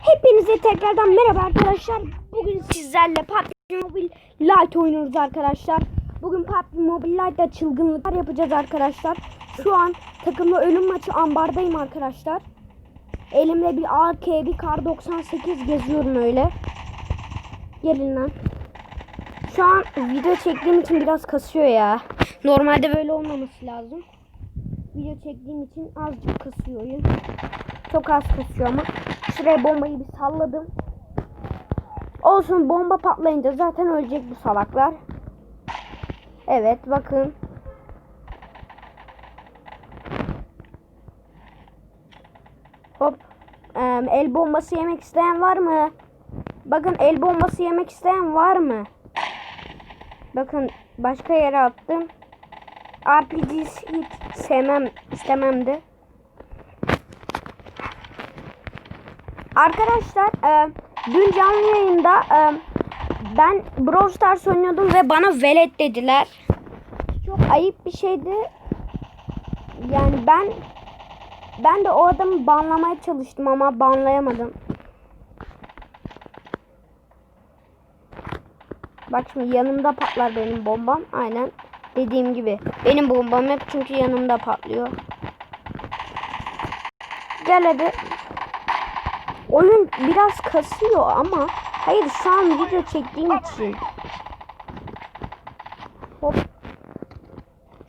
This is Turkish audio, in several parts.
Hepinize tekrardan merhaba arkadaşlar. Bugün sizlerle PUBG Mobile Lite oynuyoruz arkadaşlar. Bugün PUBG Mobile Lite'da çılgınlıklar yapacağız arkadaşlar. Şu an takımlı ölüm maçı ambardayım arkadaşlar. Elimde bir AK, bir Kar 98 geziyorum öyle. Gelin lan. Şu an video çektiğim için biraz kasıyor ya. Normalde böyle olmaması lazım. Video çektiğim için azıcık kasıyor oyun. Çok az kasıyor ama. Şuraya bombayı bir salladım. Olsun bomba patlayınca zaten ölecek bu salaklar. Evet bakın. Hop. Em, el bombası yemek isteyen var mı? Bakın el bombası yemek isteyen var mı? Bakın başka yere attım. RPG hiç sevmem istemem Arkadaşlar e, dün canlı yayında e, ben Brawl Stars oynuyordum ve bana velet dediler. Çok ayıp bir şeydi. Yani ben ben de o adamı banlamaya çalıştım ama banlayamadım. Bak şimdi yanımda patlar benim bombam. Aynen dediğim gibi. Benim bombam hep çünkü yanımda patlıyor. Gel hadi. Oyun biraz kasıyor ama hayır şu an video çektiğim için. Hop.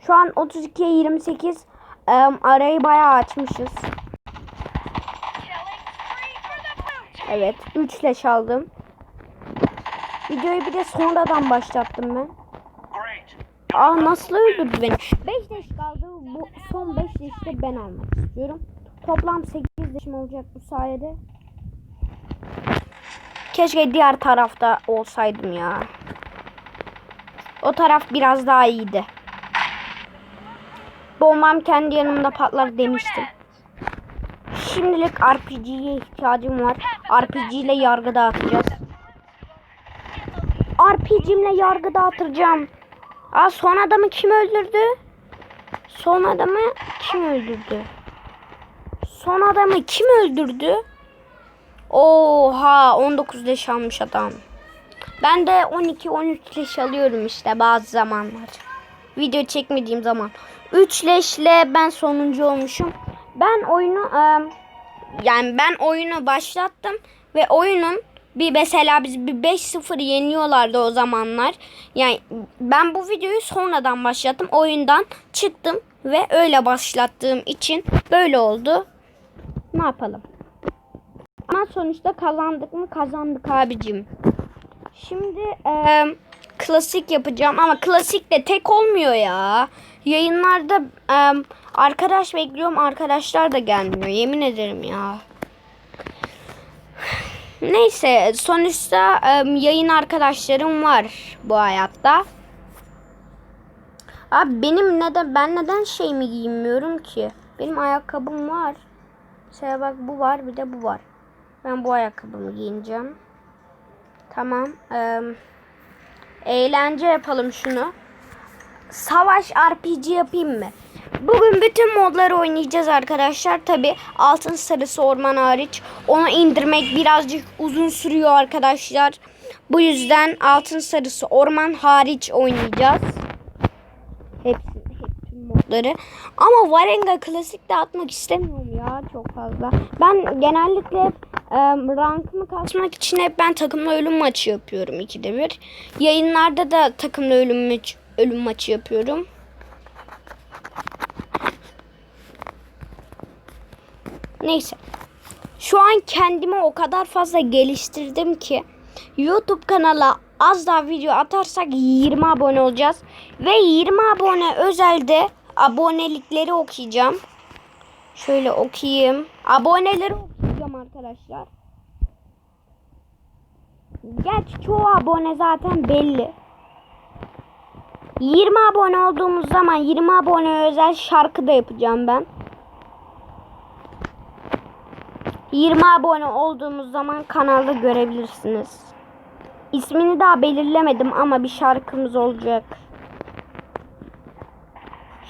Şu an 32'ye 28 em, arayı bayağı açmışız. Evet 3 leş aldım. Videoyu bir de sonradan başlattım ben. Aa nasıl öldürdü beni? 5 leş kaldı. Bu son 5 leşte ben almak istiyorum. Toplam 8 leşim olacak bu sayede. Keşke diğer tarafta olsaydım ya. O taraf biraz daha iyiydi. Bombam kendi yanımda patlar demiştim. Şimdilik RPG'ye ihtiyacım var. RPG ile yargı dağıtacağız. RPG'imle yargı dağıtacağım. Aa son adamı kim öldürdü? Son adamı kim öldürdü? Son adamı kim öldürdü? Oha 19 leş almış adam. Ben de 12-13 leş alıyorum işte bazı zamanlar. Video çekmediğim zaman. 3 leşle ben sonuncu olmuşum. Ben oyunu yani ben oyunu başlattım ve oyunun bir mesela biz bir 5-0 yeniyorlardı o zamanlar. Yani ben bu videoyu sonradan başlattım. Oyundan çıktım ve öyle başlattığım için böyle oldu. Ne yapalım? Ama sonuçta kazandık mı kazandık abicim. Şimdi e, klasik yapacağım ama klasik de tek olmuyor ya. Yayınlarda e, arkadaş bekliyorum arkadaşlar da gelmiyor yemin ederim ya. Neyse sonuçta e, yayın arkadaşlarım var bu hayatta. Abi benim neden ben neden şey mi giymiyorum ki? Benim ayakkabım var. Mesela bak bu var bir de bu var. Ben bu ayakkabımı giyineceğim. Tamam. Ee, eğlence yapalım şunu. Savaş RPG yapayım mı? Bugün bütün modları oynayacağız arkadaşlar. Tabi altın sarısı orman hariç. Onu indirmek birazcık uzun sürüyor arkadaşlar. Bu yüzden altın sarısı orman hariç oynayacağız. Hepsi, hep tüm modları. Ama Varenga klasik de atmak istemiyorum ya çok fazla. Ben genellikle hep e, rankımı kasmak için hep ben takımla ölüm maçı yapıyorum ikide bir. Yayınlarda da takımla ölüm maçı, ölüm maçı yapıyorum. Neyse. Şu an kendimi o kadar fazla geliştirdim ki YouTube kanala az daha video atarsak 20 abone olacağız. Ve 20 abone özelde abonelikleri okuyacağım. Şöyle okuyayım. Aboneleri okuyacağım arkadaşlar. Gerçi çoğu abone zaten belli. 20 abone olduğumuz zaman 20 abone özel şarkı da yapacağım ben. 20 abone olduğumuz zaman kanalda görebilirsiniz. İsmini daha belirlemedim ama bir şarkımız olacak.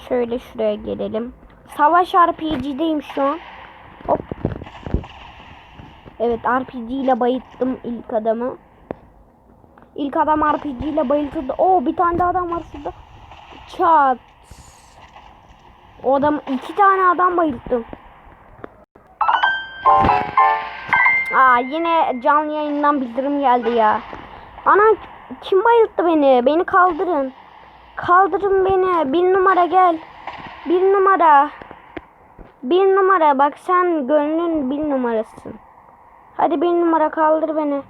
Şöyle şuraya gelelim. Savaş RPG'deyim şu an. Hop. Evet RPG ile bayılttım ilk adamı. İlk adam RPG ile bayıltıldı. Oo bir tane daha adam var şurada. Çat. O adam iki tane adam bayılttım. Aa yine canlı yayından bildirim geldi ya. Ana kim bayılttı beni? Beni kaldırın. Kaldırın beni. Bir numara gel. Bir numara. Bir numara bak sen gönlün bir numarasın. Hadi bir numara kaldır beni.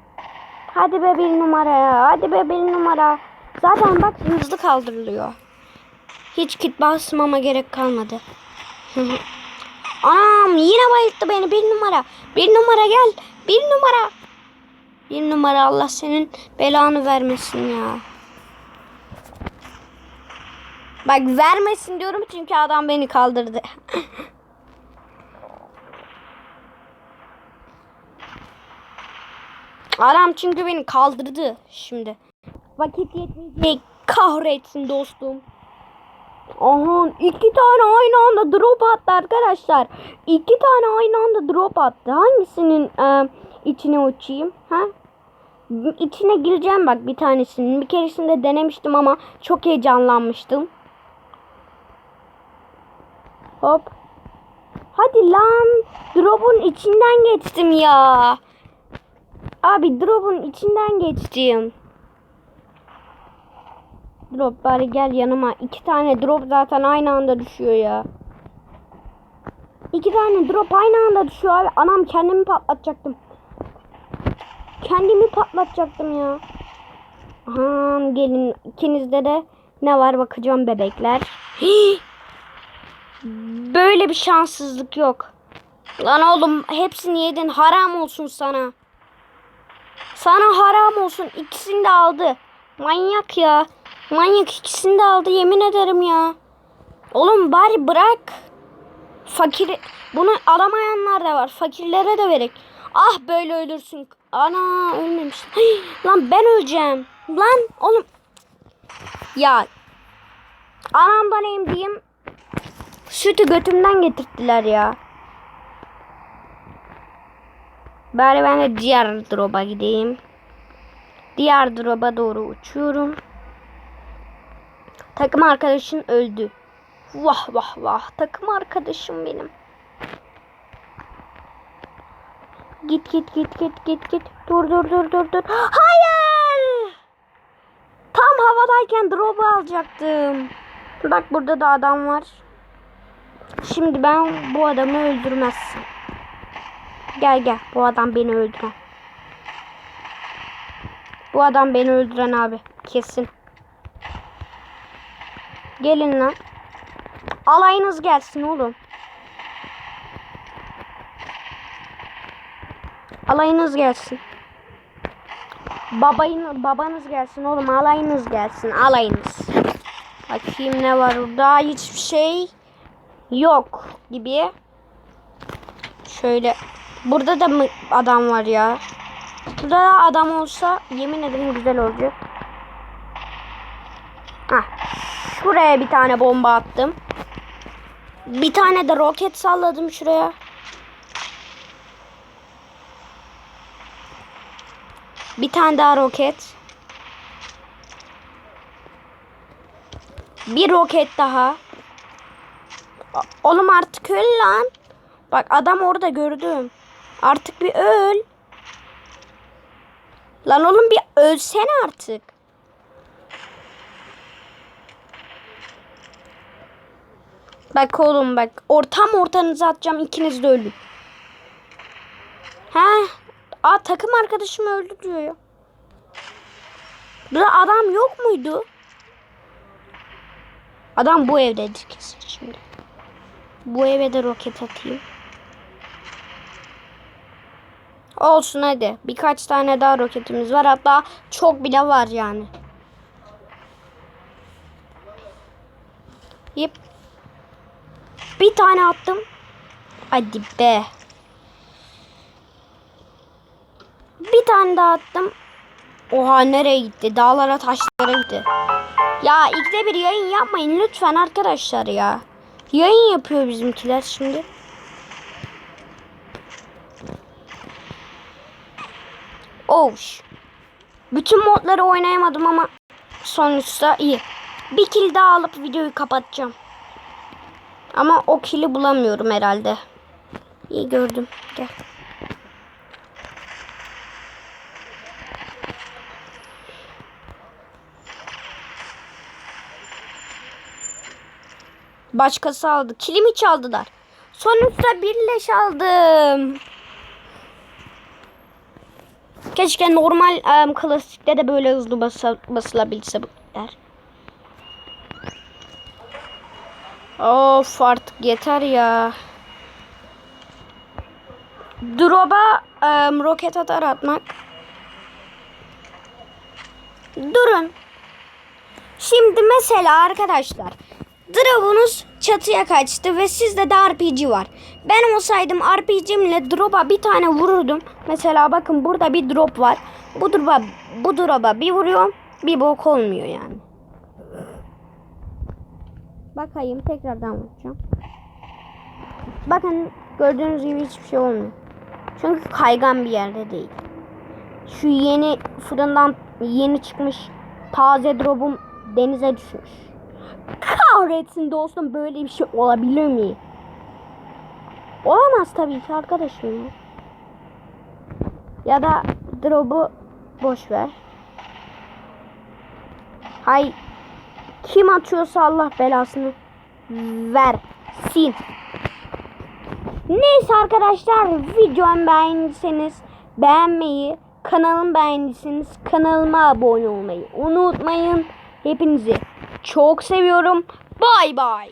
Hadi be bir numara ya. Hadi be bir numara. Zaten bak hızlı kaldırılıyor. Hiç kit basmama gerek kalmadı. Anam yine bayılttı beni bir numara. Bir numara gel. Bir numara. Bir numara Allah senin belanı vermesin ya. Bak vermesin diyorum çünkü adam beni kaldırdı. Adam çünkü beni kaldırdı şimdi. Vakit yetmeyecek. Kahretsin dostum. Aha iki tane aynı anda drop attı arkadaşlar. İki tane aynı anda drop attı. Hangisinin e, içine uçayım? Ha? İçine gireceğim bak bir tanesinin. Bir keresinde denemiştim ama çok heyecanlanmıştım. Hop. Hadi lan. Drop'un içinden geçtim ya. Abi drop'un içinden geçtim. Drop bari gel yanıma. İki tane drop zaten aynı anda düşüyor ya. İki tane drop aynı anda düşüyor abi. Anam kendimi patlatacaktım. Kendimi patlatacaktım ya. Aha gelin ikinizde de ne var bakacağım bebekler. Hii! Böyle bir şanssızlık yok. Lan oğlum hepsini yedin haram olsun sana. Sana haram olsun ikisini de aldı. Manyak ya. Manyak ikisini de aldı yemin ederim ya. Oğlum bari bırak. Fakir bunu alamayanlar da var. Fakirlere de verek. Ah böyle ölürsün. Ana ölmemiş. Lan ben öleceğim. Lan oğlum. Ya anamdan emdiğim sütü götümden getirttiler ya. Bari ben de diğer drop'a gideyim. Diğer drop'a doğru uçuyorum. Takım arkadaşın öldü. Vah vah vah. Takım arkadaşım benim. Git git git git git git. Dur dur dur dur dur. Hayır. Tam havadayken drop'u alacaktım. Bak burada da adam var. Şimdi ben bu adamı öldürmezsem. Gel gel. Bu adam beni öldüren. Bu adam beni öldüren abi. Kesin. Gelin lan. Alayınız gelsin oğlum. Alayınız gelsin. Babayın, babanız gelsin oğlum. Alayınız gelsin. Alayınız. Bakayım ne var orada. Hiçbir şey yok gibi. Şöyle. Burada da mı adam var ya? Burada da adam olsa yemin ederim güzel olacak. Hah. Şuraya bir tane bomba attım. Bir tane de roket salladım şuraya. Bir tane daha roket. Bir roket daha. Oğlum artık öl lan. Bak adam orada gördüm. Artık bir öl. Lan oğlum bir ölsene artık. Bak oğlum bak. Or tam ortanıza atacağım. ikiniz de ölün. He. Aa takım arkadaşım öldü diyor ya. Burada adam yok muydu? Adam bu evdeydi kesin şimdi. Bu eve de roket atayım. Olsun hadi. Birkaç tane daha roketimiz var. Hatta çok bile var yani. Yep. Bir tane attım. Hadi be. Bir tane daha attım. Oha nereye gitti? Dağlara taşlara gitti. Ya ikide bir yayın yapmayın lütfen arkadaşlar ya. Yayın yapıyor bizimkiler şimdi. Oş. Bütün modları oynayamadım ama sonuçta iyi. Bir kill daha alıp videoyu kapatacağım. Ama o kill'i bulamıyorum herhalde. İyi gördüm. Gel. Başkası aldı. Kilimi çaldılar. Sonuçta bir leş aldım. Keşke normal em, klasikte de böyle hızlı basa, basılabilse der. Of artık yeter ya. Drop'a em, roket atar atmak. Durun. Şimdi mesela arkadaşlar drop'unuz çatıya kaçtı ve sizde de RPG var. Ben olsaydım RPG'mle drop'a bir tane vururdum. Mesela bakın burada bir drop var. Bu drop'a bu drop'a bir vuruyorum. Bir bok olmuyor yani. Bakayım tekrardan vuracağım. Bakın gördüğünüz gibi hiçbir şey olmuyor. Çünkü kaygan bir yerde değil. Şu yeni fırından yeni çıkmış taze drop'um denize düşmüş. Kahretsin dostum böyle bir şey olabilir mi? Olamaz tabii ki arkadaşım. Ya. Da drop'u boş ver. Hay kim atıyorsa Allah belasını versin. Neyse arkadaşlar videomu beğendiyseniz beğenmeyi, kanalımı beğendiyseniz kanalıma abone olmayı unutmayın. Hepinizi çok seviyorum. Bay bay.